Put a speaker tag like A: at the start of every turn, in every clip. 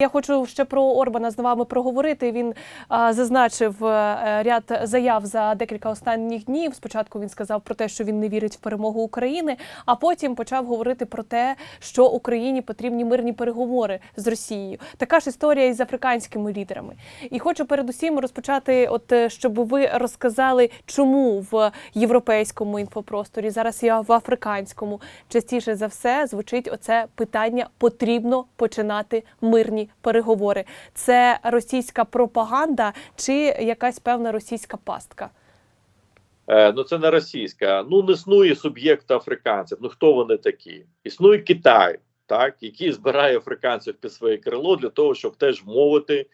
A: Я хочу ще про Орбана з вами проговорити. Він а, зазначив е, ряд заяв за декілька останніх днів. Спочатку він сказав про те, що він не вірить в перемогу України, а потім почав говорити про те, що Україні потрібні мирні переговори з Росією. Така ж історія і з африканськими лідерами. І хочу передусім розпочати, от е, щоб ви розказали, чому в європейському інфопросторі зараз я в африканському частіше за все звучить оце питання: потрібно починати мирні переговори. Це російська пропаганда чи якась певна російська пастка?
B: Е, ну це не російська. Ну не існує суб'єкта африканців. Ну хто вони такі? Існує Китай, так який збирає африканців під своє крило для того, щоб теж мовити.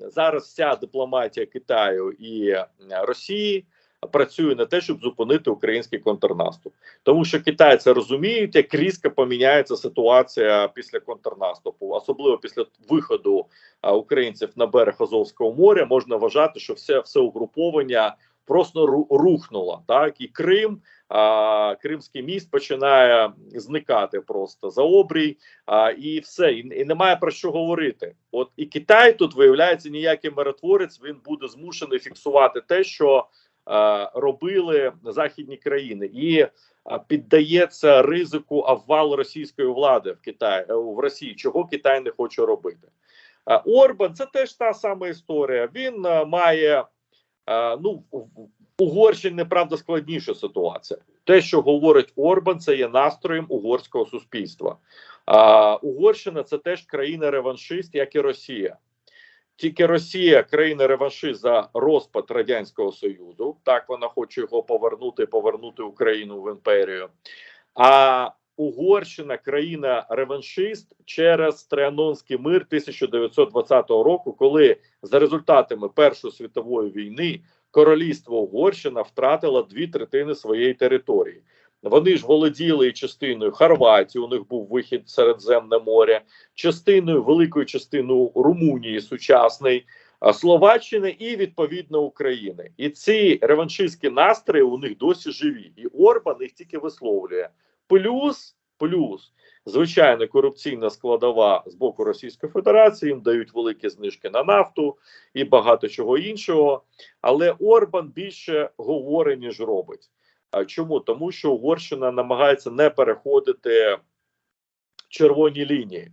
B: Зараз вся дипломатія Китаю і е, Росії працює на те, щоб зупинити український контрнаступ, тому що китайці розуміють, як різко поміняється ситуація після контрнаступу, особливо після виходу українців на берег Азовського моря, можна вважати, що все, все угруповання просто рухнуло. Так і Крим, а, Кримський міст починає зникати просто за обрій, а, і все, і, і немає про що говорити. От і Китай тут виявляється ніякий миротворець. Він буде змушений фіксувати те, що робили західні країни, і е, піддається ризику обвалу російської влади в Китаї е, в Росії, чого Китай не хоче робити. Е, Орбан це теж та сама історія. Він е, має е, ну Угорщині правда складніша ситуація. Те, що говорить Орбан, це є настроєм угорського суспільства. Угорщина це теж країна-реваншист, як і Росія. Тільки Росія країна реваншист за розпад радянського союзу. Так вона хоче його повернути, повернути Україну в імперію. А Угорщина країна реваншист через Трианонський мир 1920 року, коли за результатами Першої світової війни королівство Угорщина втратило дві третини своєї території. Вони ж володіли частиною Хорватії, у них був вихід в Середземне море, частиною великою частиною Румунії сучасної, Словаччини і відповідно України. І ці реваншистські настрої у них досі живі. І Орбан їх тільки висловлює. Плюс, плюс, звичайно, корупційна складова з боку Російської Федерації. Їм дають великі знижки на нафту і багато чого іншого. Але Орбан більше говорить, ніж робить. А чому? Тому що Угорщина намагається не переходити червоні лінії.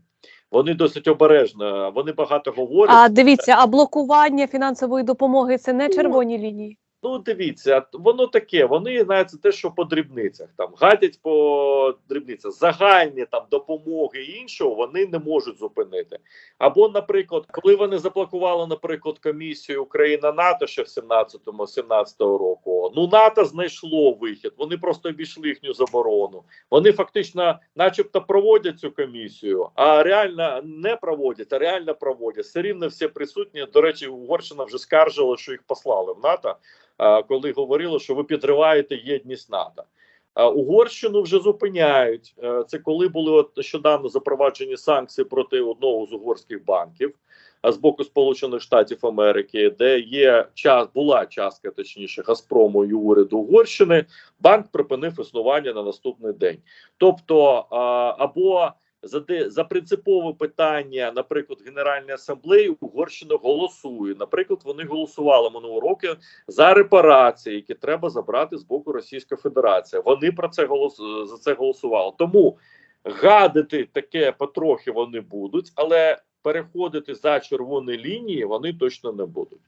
B: Вони досить обережно, вони багато говорять.
A: А дивіться, а блокування фінансової допомоги це не червоні лінії.
B: Ну, дивіться, воно таке. Вони знаєте, те, що по дрібницях там гадять по дрібницях, загальні там допомоги і іншого вони не можуть зупинити. Або, наприклад, коли вони заблокували, наприклад, комісію Україна НАТО ще в 17-му, 17-го року. Ну НАТО знайшло вихід. Вони просто обійшли їхню заборону. Вони фактично, начебто, проводять цю комісію, а реально не проводять, а реально проводять. Все рівно всі присутні. До речі, Угорщина вже скаржила, що їх послали в НАТО. А, Коли говорили, що ви підриваєте єдність НАТО. Угорщину вже зупиняють. Е, Це коли були от нещодавно запроваджені санкції проти одного з угорських банків з боку Сполучених Штатів Америки, де є час, була частка, точніше, Газпрому і уряду Угорщини. Банк припинив існування на наступний день. Тобто, або за де за принципове питання, наприклад, Генеральної асамблеї Угорщина голосує. Наприклад, вони голосували минулого року за репарації, які треба забрати з боку Російської Федерації. Вони про це голос за це голосували. Тому гадити таке потрохи вони будуть, але переходити за червоні лінії вони точно не будуть.